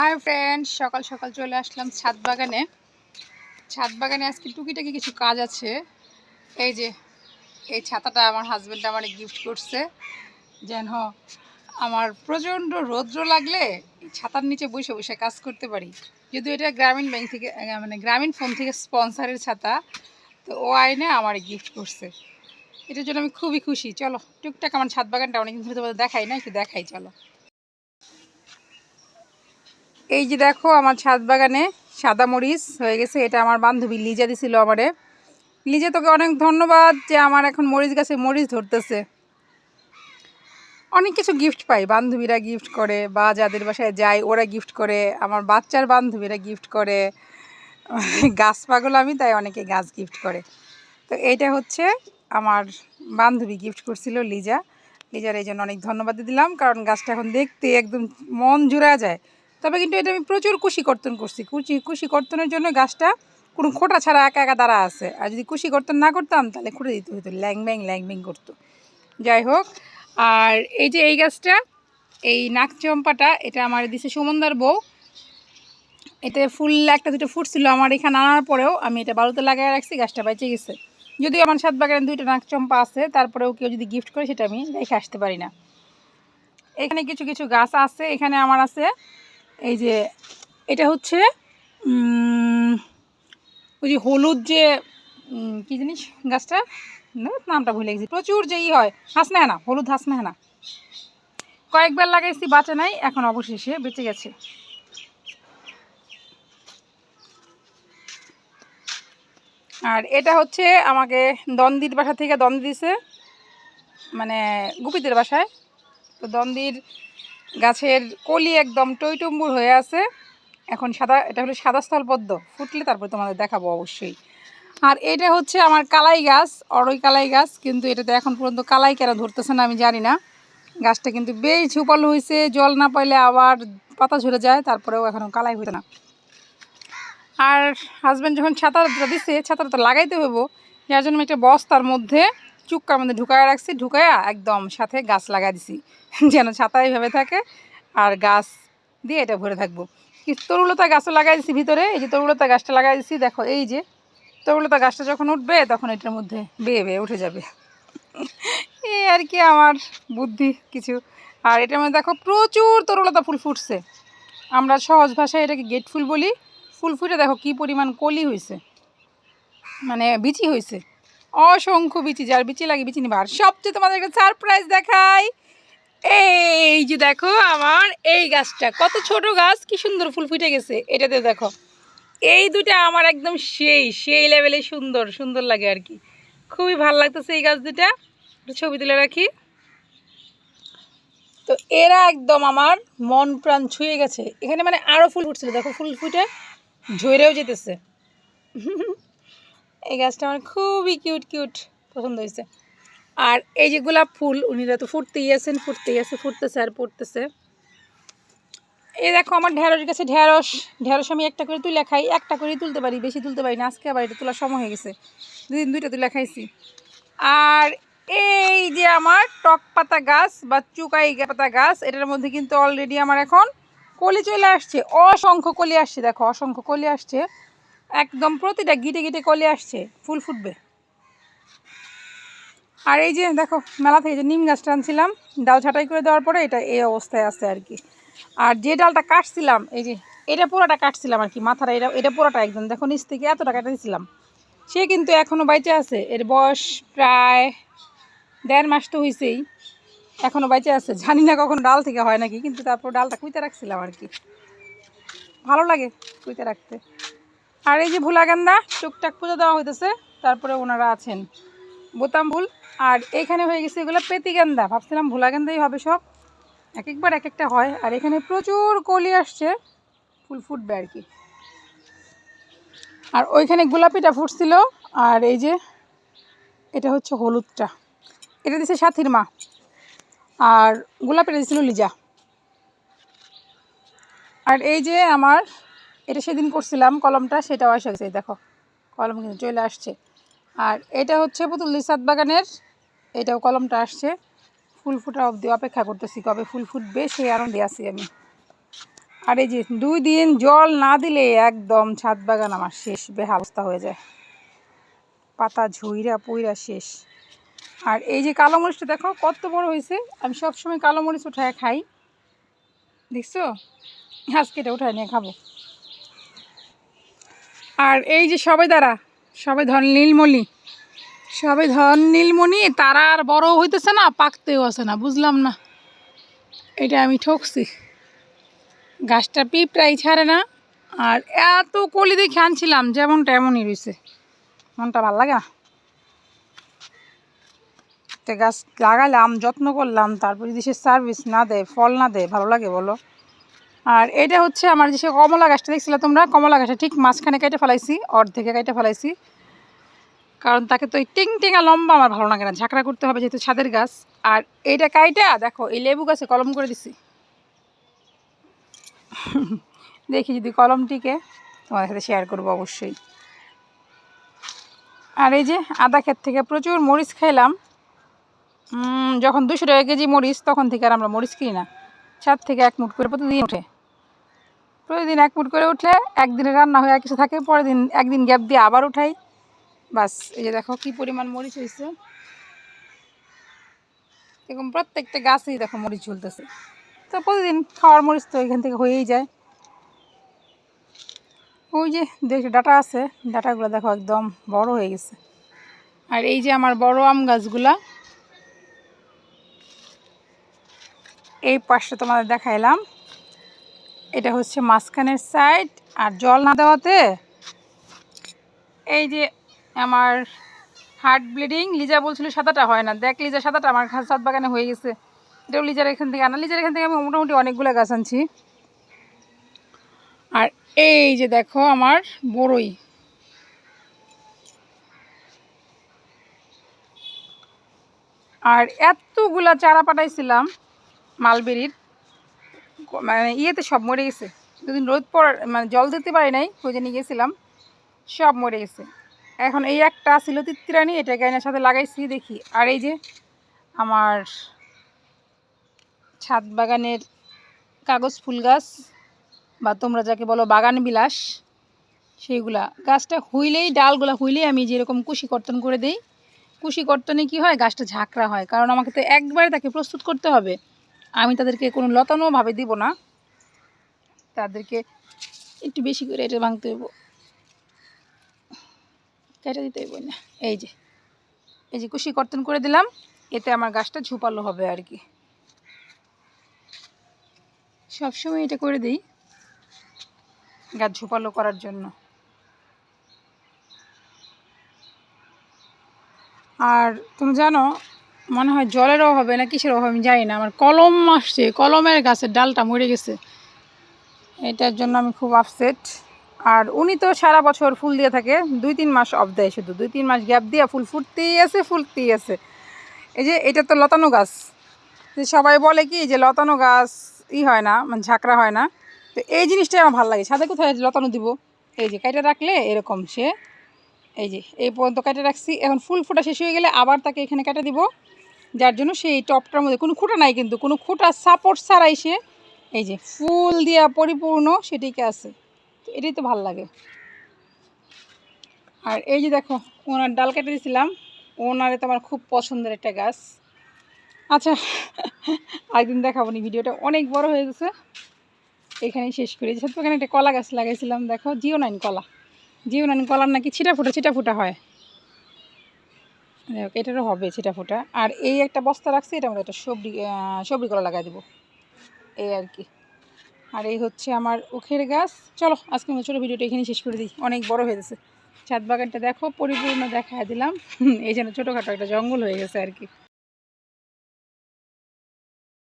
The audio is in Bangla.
হাই ফ্রেন্ডস সকাল সকাল চলে আসলাম ছাদ বাগানে ছাদ বাগানে আজকে টুকিটাকি কিছু কাজ আছে। এই যে, এই ছাতাটা আমার হাজব্যান্ড আমার গিফট করছে। যেন আমার প্রচণ্ড রৌদ্র লাগলে ছাতার নিচে বসে বসে কাজ করতে পারি। যদিও এটা গ্রামীণ ব্যাংক থেকে মানে গ্রামীণ ফোন থেকে স্পন্সারের ছাতা, তো ও আইনে আমার গিফট করছে। এটার জন্য আমি খুবই খুশি। চলো, টুকটাক আমার ছাদ বাগানটা অনেকদিন ধরে তোমাদের দেখাই না একটু দেখাই, চলো। এই যে দেখো আমার ছাদ বাগানে সাদা মরিচ হয়ে গেছে, এটা আমার বান্ধবী লিজা দিছিল আমারে। লিজা, তোকে অনেক ধন্যবাদ যে আমার এখন মরিচ গাছে মরিচ ধরতেছে। অনেক কিছু গিফট পাই, বান্ধবীরা গিফট করে বা যাদের বাসায় যাই ওরা গিফট করে, আমার বাচ্চার বান্ধবীরা গিফট করে। গাছ পাগল আমি, তাই অনেকে গাছ গিফট করে। তো এইটা হচ্ছে আমার বান্ধবী গিফট করছিল লিজা। লিজার এই জন্য অনেক ধন্যবাদ দিলাম, কারণ গাছটা এখন দেখতে একদম মন জুড়া যায়। তবে কিন্তু এটা আমি প্রচুর কুশি কর্তন করছি। কুচি কুশি কর্তনের জন্য গাছটা কোনো খোটা ছাড়া একা একা দাঁড়া আছে। আর যদি কুশি কর্তন না করতাম, তাহলে খুঁড়ে দিতে হতো ল্যাং ব্যাং ল্যাং ব্যাং করতো। যাই হোক, আর এই যে এই গাছটা, এই নাকচম্পাটা এটা আমার দিছে সুমনদার বউ। এতে ফুল, একটা দুটো ফুটছিল আমার এখানে আনার পরেও আমি এটা বালুতে লাগাই রাখছি, গাছটা বেঁচে গেছে। যদিও আমার সাত বাগানে দুইটা নাকচম্পা আছে, তারপরেও কেউ যদি গিফট করে সেটা আমি রেখে আসতে পারি না। এখানে কিছু কিছু গাছ আছে, এখানে আমার আছে এই যে, এটা হচ্ছে ওই যে হলুদ যে কি জিনিস গাছটা? নামটা ভুলে গেছি। প্রচুর যেই হয় হাসনা না হলুদ হাসনা না কয়েকবার লাগাইছি, বাঁচে নাই, এখন অবশেষে বেঁচে গেছে। আর এটা হচ্ছে আমাকে দন্দির বাসা থেকে দন্দি দিছে মানে গুপিদের বাসায়। তো দন্দির গাছের কলি একদম টইটম্বুর হয়ে আছে। এখন সাদা, এটা হলো সাদা স্থল পদ্ম। ফুটলে তারপর তোমাদের দেখাবো অবশ্যই। আর এটা হচ্ছে আমার কালাই গাছ, অরই কালাই গাছ, কিন্তু এটাতে এখন পর্যন্ত কালাই কেন ধরতেছে না আমি জানি না। গাছটা কিন্তু বেশ ঝুপাল হয়েছে, জল না পাইলে আবার পাতা ঝরে যায়, তারপরেও এখনও কালাই হইতো না। আর হাজব্যান্ড যখন ছাতাটা দিচ্ছে ছাতাটা তো লাগাইতে হইব, যার জন্য একটা বস্তার মধ্যে চুক্কার মধ্যে ঢুকায় রাখছি, ঢুকায়া একদম সাথে গাছ লাগাই দিছি। যেন ছাতা এইভাবে থাকে আর গাছ দিয়ে এটা ভরে থাকব। তরুলতা গাছও লাগাই দিছি ভিতরে, এই যে তরুলতা গাছটা লাগাই দিছি, দেখো এই যে তরুলতা গাছটা যখন উঠবে তখন এটার মধ্যে বেয়ে বেয়ে উঠে যাবে। এই আর কি আমার বুদ্ধি কিছু। আর এটার মধ্যে দেখো প্রচুর তরুলতা ফুল ফুটছে। আমরা সহজ ভাষায় এটাকে গেট ফুল বলি। ফুল ফুটে দেখো কি পরিমাণ কলি হয়েছে মানে বিচি হয়েছে অসংখ্য বিচি, যার বিচি লাগে বিচি নিবার। সবচেয়ে তোমাদের তোমাদেরকে সারপ্রাইজ দেখাই। এই যে দেখো আমার এই গাছটা, কত ছোট গাছ, কি সুন্দর ফুল ফুটে গেছে। এটাতে দেখো, এই দুটা আমার একদম সেই সেই লেভেলে সুন্দর সুন্দর লাগে আর কি। খুবই ভালো লাগতেছে এই গাছ দুটা ছবি তুলে রাখি। তো এরা একদম আমার মন প্রাণ ছুঁয়ে গেছে। এখানে মানে আরও ফুল ফুটছিল, দেখো ফুল ফুটে ঝরেও যেতেছে। এই গাছটা আমার খুবই কিউট কিউট পছন্দ হয়েছে। আর এই যে গোলাপ ফুল, উনিরা তো ফুটতেই আছেন, ফুটতেই আছে, ফুটতেছে আর পড়তেছে। এই দেখো আমার ঢেঁড়স গেছে ঢেঁড়স ঢেঁড়স আমি একটা করে তুলে খাই, একটা করেই তুলতে পারি, বেশি তুলতে পারি না। আজকে আবার এটা তোলার সময় হয়ে গেছে। দুদিন দুইটা তুলে খাইছি। আর এই যে আমার টক পাতা গাছ বা চুকাই পাতা গাছ, এটার মধ্যে কিন্তু অলরেডি আমার এখন কলি চলে আসছে। অসংখ্য কলি আসছে, দেখো, অসংখ্য কলি আসছে। একদম প্রতিটা গিটে গিটে কলে আসছে, ফুল ফুটবে। আর এই যে দেখো, মেলা থেকে যে নিম গাছটা আনছিলাম, ডাল ছাটাই করে দেওয়ার পরে এটা এই অবস্থায় আছে আর কি। আর যে ডালটা কাটছিলাম, এই যে এটা পুরোটা কাটছিলাম আর কি, মাথাটা, এটা এটা পুরোটা একদম। দেখো নিচ থেকে এতটা কাটা দিয়েছিলাম সে কিন্তু এখনও বাইচে আছে, এর বয়স প্রায় দেড় মাস তো হয়েছেই এখনও বাইচে আছে। জানি না কখনো ডাল থেকে হয় নাকি, কিন্তু তারপর ডালটা কুইতে রাখছিলাম আর কি। ভালো লাগে কুইতে রাখতে। আর এই যে ভুলাগান্দা, টুকটাক পুজো দেওয়া হইতেছে, তারপরে ওনারা আছেন। বোতাম ফুল আর এইখানে হয়ে গেছে এগুলো পেতিগান্দা। ভাবছিলাম ভুলাগান্দাই হবে সব। এক একবার এক একটা হয়। আর এখানে প্রচুর কলি আসছে। ফুল ফুটবে আর কি। আর ওইখানে গোলাপিটা ফুটছিল। আর এই যে এটা হচ্ছে হলুদটা। এটা দিছে সাথীর মা। আর গোলাপিটা দিছিল লিজা। আর এই যে আমার এটা সেদিন করছিলাম, কলমটা সেটাও এসে গেছে দেখো, কলম কিন্তু চলে আসছে। আর এটা হচ্ছে পুতুল সাত বাগানের, এটাও কলমটা আসছে। ফুল ফুটা অবধি অপেক্ষা করতেছি কবে ফুল ফুটবে, সেই আনন্দে আছি আমি। আর এই যে দুই দিন জল না দিলে একদম ছাদ বাগান আমার শেষ, বেহাল অবস্থা হয়ে যায়। পাতা ঝুইরা পুইরা শেষ। আর এই যে কালো মরিচটা দেখো, কত বড় হয়েছে। আমি সবসময় কালো মরিচ উঠায় খাই। দেখছ? আজকে এটা উঠায় নিয়ে খাব। আর এই যে সবাই দ্বারা সবাই ধন নীলমণি। সবাই ধন নীলমণি, তারা আর বড় হইতেছে না, পাকতেও আছে না, বুঝলাম না। এটা আমি ঠকছি। গাছটা পিঁপড়াই ছাড়ে না, আর এত কলি দেখে আনছিলাম যেমন তেমনই রয়েছে। মনটা ভালো লাগে না? গাছ লাগালাম যত্ন করলাম, তারপর যদি সে সার্ভিস না দেয়, ফল না দেয়, ভালো লাগে বলো। আর এটা হচ্ছে আমার যে কমলা গাছটা দেখছিলে তোমরা? কমলা গাছটা ঠিক মাঝখানে কেটে ফেলাইছি, অর্ধেকে কেটে ফেলাইছি। কারণ তাকে তো এই টিং টিঙা লম্বা আমার ভালো লাগে না। ঝাঁকড়া করতে হবে যেহেতু ছাদের গাছ। আর এইটা কাইটা, দেখো, এই লেবু গাছে কলম করে দিছি। দেখি যদি কলমটিকে তোমাদের সাথে শেয়ার করব অবশ্যই। আর এই যে আদা ক্ষেত থেকে প্রচুর মরিচ খাইলাম। যখন দুশো টাকা কেজি মরিচ, তখন থেকে আর আমরা মরিচ কিনি না। ছাদ থেকে এক মুঠ করে প্রতিদিন ওঠে। প্রতিদিন এক মুঠ করে উঠলে একদিনে রান্না হয়ে কিছু থাকে পরের দিন একদিন গ্যাপ দিয়ে আবার উঠাই। বাস, এই যে দেখো কি পরিমাণ মরিচ হয়েছে এরকম প্রত্যেকটা গাছেই দেখো মরিচ ঝুলতেছে। তো প্রতিদিন খাওয়ার মরিচ তো এখান থেকে হয়েই যায়। ওই যে দেখো ডাটা আছে, ডাটাগুলো দেখো একদম বড় হয়ে গেছে। আর এই যে আমার বড় আম গাছগুলা, এই পাশটা তোমাদের দেখাইলাম। এটা হচ্ছে মাঝখানের সাইড আর জল না দেওয়াতে এই যে আমার হার্ট ব্লিডিং লিজা বলছিল সাদাটা হয় না। দেখ লিজা, সাদাটা আমার সাত বাগানে হয়ে গেছে। এটাও লিজার এখান থেকে আনা। লিজার এখান থেকে আমি মোটামুটি অনেকগুলো গাছ আনছি। আর এই যে দেখো আমার বড়ই। আর এতগুলা চারা পাঠাইছিলাম মালবেরির। মানে ইয়েতে সব মরে গেছে। দুদিন রোদ পড় মানে জল দিতে পারি নাই ওই জন্য গেছিলাম, সব মরে গেছে। এখন এই একটা ছিল তিত্তিরানি, এটা গাইনার সাথে লাগাইছি, দেখি। আর এই যে আমার ছাদ বাগানের কাগজ ফুল গাছ, বা তোমরা যাকে বলো বাগান বিলাস, সেইগুলা। গাছটা হুইলেই, ডালগুলা হুইলেই আমি যেরকম কুশি কর্তন করে দেই। কুশি কর্তনে কি হয়? গাছটা ঝাঁকড়া হয়। কারণ আমাকে তো একবারে তাকে প্রস্তুত করতে হবে। আমি তাদেরকে কোনো লতানোভাবে দিব না। তাদেরকে একটু বেশি করে এটা ভাঙতে হইব। কেটে দিতে হইব না। এই যে এই যে কুশি কর্তন করে দিলাম, এতে আমার গাছটা ঝুপালো হবে আর কি। সবসময় এটা করে দিই, গাছ ঝুপালো করার জন্য। আর তুমি জানো মনে হয় জলের অভাবে না কিসের অভাবে আমি জানি না। আমার কলম আসছে, কলমের গাছের ডালটা মরে গেছে। এটার জন্য আমি খুব আপসেট আর উনি তো সারা বছর ফুল দিয়ে থাকে, দুই তিন মাস অফ দেয় শুধু। দুই তিন মাস গ্যাপ দিয়ে ফুল ফুটতেই আছে ফুলতেই আছে এই যে এটা তো লতানো গাছ। যে সবাই বলে কি যে লতানো গাছ ই হয় না মানে ঝাঁকড়া হয় না। তো এই জিনিসটাই আমার ভালো লাগে। ছাদে কোথায় লতানো দিব? এই যে কেটে রাখলে এরকম সে। এই যে এই পর্যন্ত কেটে রাখছি। এখন ফুল ফোটা শেষ হয়ে গেলে আবার তাকে এখানে কেটে দিব। যার জন্য সেই টপটার মধ্যে কোনো খুঁটা নাই কিন্তু, কোনো খুঁটা সাপোর্ট ছাড়াই সে এই যে ফুল দিয়া পরিপূর্ণ সেটিকে আছে। তো এটাই তো ভালো লাগে। আর এই যে দেখো, ওনার ডাল কেটে দিয়েছিলাম ওনারে তো আমার খুব পছন্দের একটা গাছ। আচ্ছা একদিন দেখাবো নি, ভিডিওটা অনেক বড় হয়ে গেছে। এখানেই শেষ করি। যেহেতু এখানে একটা কলা গাছ লাগাইছিলাম, দেখো জিও নাইন কলা। জিও নাইন কলার নাকি ছিটা ফুটা ছিটা ফুটা হয়। এটারও হবে ছিটা ফোটা আর এই একটা বস্তা রাখছি, এটা মধ্যে একটা সবজি সবজি কলা লাগাই দেবো। এই আর কি। আর এই হচ্ছে আমার উখের গাছ। চলো, আজকে আমার ছোটো ভিডিওটা এখানে শেষ করে দিই। অনেক বড় হয়ে গেছে। ছাদ বাগানটা দেখো, পরিপূর্ণ দেখায় দিলাম। এই যেন ছোটোখাটো একটা জঙ্গল হয়ে গেছে আর কি।